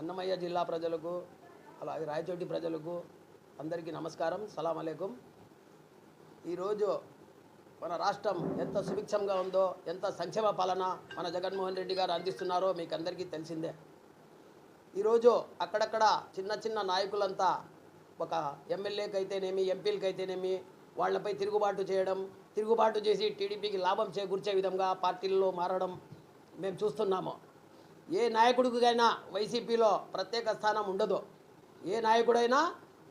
అన్నమయ్య జిల్లా ప్రజలకు అలాగే రాయచోటి ప్రజలకు అందరికీ నమస్కారం సలాం అలైకుం. ఈరోజు మన రాష్ట్రం ఎంత సుభిక్షంగా ఉందో ఎంత సంక్షేమ పాలన మన జగన్మోహన్ రెడ్డి గారు అందిస్తున్నారో మీకు అందరికీ తెలిసిందే. ఈరోజు అక్కడక్కడ చిన్న చిన్న నాయకులంతా ఒక ఎమ్మెల్యేకి అయితేనేమి ఎంపీలకి వాళ్ళపై తిరుగుబాటు చేయడం తిరుగుబాటు చేసి టీడీపీకి లాభం చేకూర్చే విధంగా పార్టీల్లో మారడం మేము చూస్తున్నాము. ఏ నాయకుడికైనా వైసీపీలో ప్రత్యేక స్థానం ఉండదు. ఏ నాయకుడైనా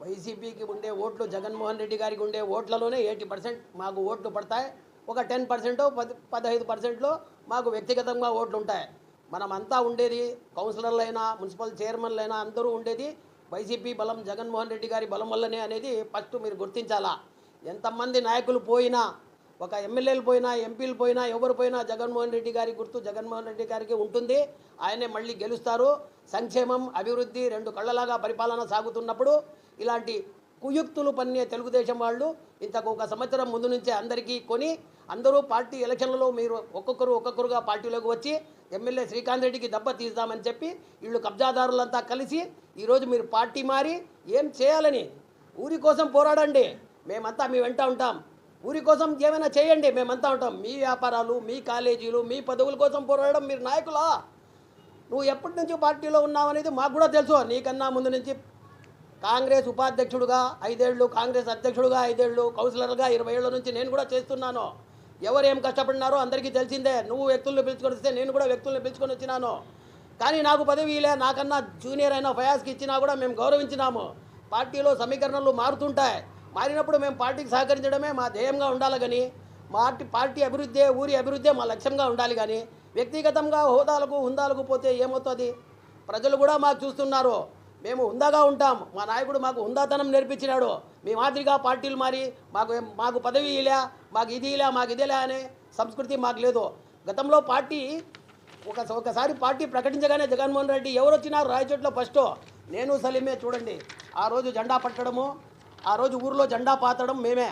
వైసీపీకి ఉండే ఓట్లు జగన్మోహన్ రెడ్డి గారికి ఉండే ఓట్లలోనే ఎయిటీ పర్సెంట్ మాకు ఓట్లు పడతాయి. ఒక టెన్ పర్సెంట్ పది పదహైదు పర్సెంట్లో మాకు వ్యక్తిగతంగా ఓట్లు ఉంటాయి. మనమంతా ఉండేది కౌన్సిలర్లైనా మున్సిపల్ చైర్మన్లైనా అందరూ ఉండేది వైసీపీ బలం జగన్మోహన్ రెడ్డి గారి బలం వల్లనే అనేది ఫస్ట్ మీరు గుర్తించాలా. ఎంతమంది నాయకులు పోయినా ఒక ఎమ్మెల్యేలు పోయినా ఎంపీలు పోయినా ఎవరు పోయినా జగన్మోహన్ రెడ్డి గారి గుర్తు జగన్మోహన్ రెడ్డి గారికి ఉంటుంది. ఆయనే మళ్ళీ గెలుస్తారు. సంక్షేమం అభివృద్ధి రెండు కళ్ళలాగా పరిపాలన సాగుతున్నప్పుడు ఇలాంటి కుయుక్తులు పన్నే తెలుగుదేశం వాళ్ళు ఇంతకు ఒక సంవత్సరం ముందు నుంచే అందరికీ కొని అందరూ పార్టీ ఎలక్షన్లలో మీరు ఒక్కొక్కరు ఒక్కొక్కరుగా పార్టీలోకి వచ్చి ఎమ్మెల్యే శ్రీకాంత్ రెడ్డికి దెబ్బ తీద్దామని చెప్పి వీళ్ళు కబ్జాదారులంతా కలిసి ఈరోజు మీరు పార్టీ మారి ఏం చేయాలని ఊరి కోసం పోరాడండి. మేమంతా మీ వెంట ఉంటాం. ఊరి కోసం ఏమైనా చేయండి మేమంతా ఉంటాం. మీ వ్యాపారాలు మీ కాలేజీలు మీ పదవుల కోసం పోరాడడం మీరు నాయకులా? నువ్వు ఎప్పటి నుంచి పార్టీలో ఉన్నావు అనేది మాకు కూడా తెలుసు. నీకన్నా ముందు నుంచి కాంగ్రెస్ ఉపాధ్యక్షుడుగా ఐదేళ్ళు కాంగ్రెస్ అధ్యక్షుడుగా ఐదేళ్ళు కౌన్సిలర్గా ఇరవై ఏళ్ళ నుంచి నేను కూడా చేస్తున్నాను. ఎవరు ఏం కష్టపడినారో అందరికీ తెలిసిందే. నువ్వు వ్యక్తులను పిలుచుకొని వస్తే నేను కూడా వ్యక్తులను పిలుచుకొని వచ్చినాను. కానీ నాకు పదవిలే నాకన్నా జూనియర్ అయిన ఫయాజ్కి ఇచ్చినా కూడా మేము గౌరవించినాము. పార్టీలో సమీకరణలు మారుతుంటాయి. మారినప్పుడు మేము పార్టీకి సహకరించడమే మా ధ్యేయంగా ఉండాలి కానీ పార్టీ పార్టీ అభివృద్ధి ఊరి అభివృద్ధి మా లక్ష్యంగా ఉండాలి కానీ వ్యక్తిగతంగా హోదాలకు హుందాలకు పోతే ఏమవుతుంది? ప్రజలు కూడా మాకు చూస్తున్నారు. మేము హుందాగా ఉంటాం. మా నాయకుడు మాకు హుందాతనం నేర్పించినాడు. మీ మాదిరిగా పార్టీలు మారి మాకు మాకు పదవి ఇలా మాకు ఇది ఇలా మాకు ఇదిలా అనే సంస్కృతి మాకు లేదు. గతంలో పార్టీ ఒక ఒకసారి పార్టీ ప్రకటించగానే జగన్మోహన్ రెడ్డి ఎవరు వచ్చినారు రాయచోట్ల ఫస్ట్ నేను సలీమే చూడండి. ఆ రోజు జెండా పట్టడము ఆ రోజు ఊర్లో జెండా పాతడం మేమే.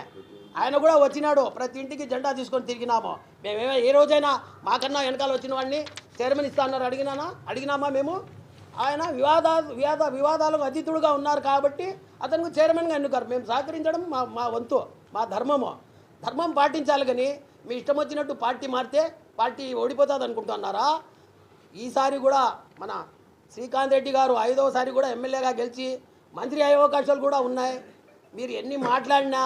ఆయన కూడా వచ్చినాడు ప్రతి ఇంటికి జెండా తీసుకొని తిరిగినాము. మేమేమో ఏ రోజైనా మాకన్నా వెనకాల వచ్చిన వాడిని చైర్మన్ ఇస్తా అన్నారు అడిగినానా? అడిగినామా మేము? ఆయన వివాదా వివాద వివాదాలకు అతిథుడుగా ఉన్నారు కాబట్టి అతనికి చైర్మన్గా ఎన్నుకారు. మేము సహకరించడం మా మా వంతు మా ధర్మము. ధర్మం పాటించాలి కానీ మీ ఇష్టం వచ్చినట్టు పార్టీ మారితే పార్టీ ఓడిపోతుంది అనుకుంటున్నారా ఈసారి కూడా మన శ్రీకాంత్ రెడ్డి గారు ఐదవసారి కూడా ఎమ్మెల్యేగా గెలిచి మంత్రి అయ్యే అవకాశాలు కూడా ఉన్నాయి. మీరు ఎన్ని మాట్లాడినా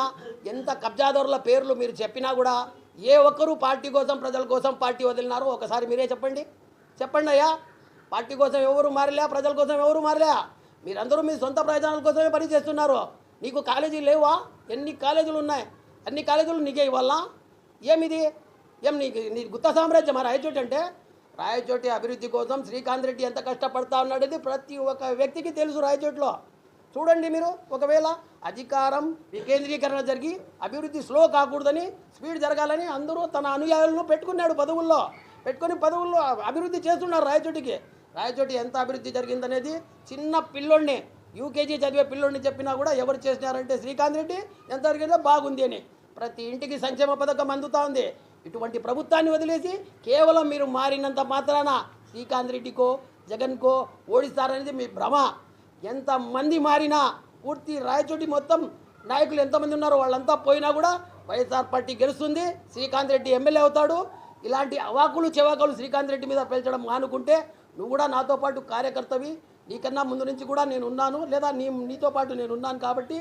ఎంత కబ్జాదారుల పేర్లు మీరు చెప్పినా కూడా ఏ ఒక్కరూ పార్టీ కోసం ప్రజల కోసం పార్టీ వదిలినారో ఒకసారి మీరే చెప్పండి. చెప్పండి అయ్యా. పార్టీ కోసం ఎవరు మారలే ప్రజల కోసం ఎవరు మారలే? మీరందరూ మీ సొంత ప్రయోజనాల కోసమే పని చేస్తున్నారు. నీకు కాలేజీలు లేవా? ఎన్ని కాలేజీలు ఉన్నాయి? అన్ని కాలేజీలు నీకే ఇవ్వాలా? ఏమిది? ఏం నీకు నీ గుత్త సామ్రాజ్యం రాయచోటి అంటే? రాయచోటి అభివృద్ధి కోసం శ్రీకాంత్ రెడ్డి ఎంత కష్టపడతా ఉన్నాడేది ప్రతి ఒక్క వ్యక్తికి తెలుసు రాయచోటిలో. చూడండి మీరు ఒకవేళ అధికారం వికేంద్రీకరణ జరిగి అభివృద్ధి స్లో కాకూడదని స్పీడ్ జరగాలని అందరూ తన అనుయాయులను పెట్టుకున్నాడు పదవుల్లో. పెట్టుకుని పదవుల్లో అభివృద్ధి చేస్తున్నారు రాయచోటికి. రాయచోటి ఎంత అభివృద్ధి జరిగిందనేది చిన్న పిల్లోడిని యూకేజీ చదివే పిల్లోడిని చెప్పినా కూడా ఎవరు చేసినారంటే శ్రీకాంత్ రెడ్డి ఎంత జరిగిందో బాగుంది అని. ప్రతి ఇంటికి సంక్షేమ పథకం అందుతూ ఉంది. ఇటువంటి ప్రభుత్వాన్ని వదిలేసి కేవలం మీరు మారినంత మాత్రాన శ్రీకాంత్ రెడ్డికో జగన్కో ఓడిస్తారనేది మీ భ్రమ. ఎంతమంది మారినా పూర్తి రాయచోటి మొత్తం నాయకులు ఎంతమంది ఉన్నారో వాళ్ళంతా పోయినా కూడా వైఎస్ఆర్ పార్టీ గెలుస్తుంది. శ్రీకాంత్ రెడ్డి ఎమ్మెల్యే అవుతాడు. ఇలాంటి అవాకులు చెవాకులు శ్రీకాంత్ రెడ్డి మీద పేల్చడం మానుకుంటే నువ్వు కూడా నాతో పాటు కార్యకర్తవి. నీకన్నా ముందు నుంచి కూడా నేను ఉన్నాను. లేదా నీ నీతో పాటు నేను ఉన్నాను కాబట్టి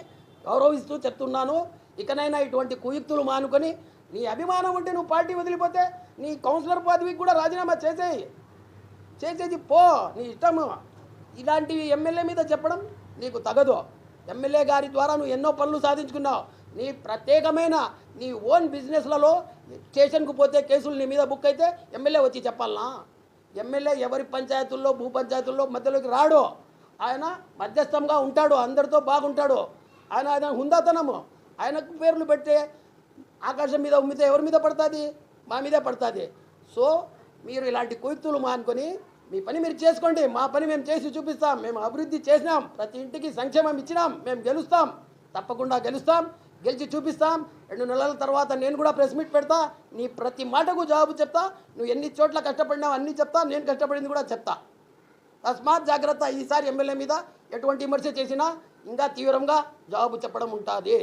గౌరవిస్తూ చెప్తున్నాను. ఇకనైనా ఇటువంటి కుయుక్తులు మానుకొని నీ అభిమానం ఉంటే నువ్వు పార్టీ వదిలిపోతే నీ కౌన్సిలర్ పదవికి కూడా రాజీనామా చేసేయి. చేసేది పో. నీ ఇష్టము. ఇలాంటివి ఎమ్మెల్యే మీద చెప్పడం నీకు తగదు. ఎమ్మెల్యే గారి ద్వారా నువ్వు ఎన్నో పనులు సాధించుకున్నావు. నీ ప్రత్యేకమైన నీ ఓన్ బిజినెస్లలో స్టేషన్కు పోతే కేసులు నీ మీద బుక్ అయితే ఎమ్మెల్యే వచ్చి చెప్పాలనా? ఎమ్మెల్యే ఎవరి పంచాయతీల్లో భూ పంచాయతీల్లో మధ్యలోకి రాడు. ఆయన మధ్యస్థంగా ఉంటాడు అందరితో బాగుంటాడు. ఆయన ఆయన హుందాతనము. ఆయనకు పేర్లు పెట్టే ఆకాశం మీద ఉమ్మితే ఎవరి మీద పడుతుంది? మా మీదే పడుతుంది. సో మీరు ఇలాంటి కొయ్తులు మానుకొని మీ పని మీరు చేసుకోండి మా పని మేము చేసి చూపిస్తాం మేము అభివృద్ధి చేసినాం ప్రతి ఇంటికి సంక్షేమం ఇచ్చినాం మేము గెలుస్తాం తప్పకుండా గెలుస్తాం గెలిచి చూపిస్తాం. రెండు నెలల తర్వాత నేను కూడా ప్రెస్ మీట్ పెడతా నీ ప్రతి మాటకు జవాబు చెప్తా నువ్వు ఎన్ని చోట్ల కష్టపడినావు అన్నీ చెప్తా నేను కష్టపడింది కూడా చెప్తా. తస్మాత్ జాగ్రత్త ఈసారి ఎమ్మెల్యే మీద ఎటువంటి విమర్శ చేసినా ఇంకా తీవ్రంగా జవాబు చెప్పడం ఉంటుంది.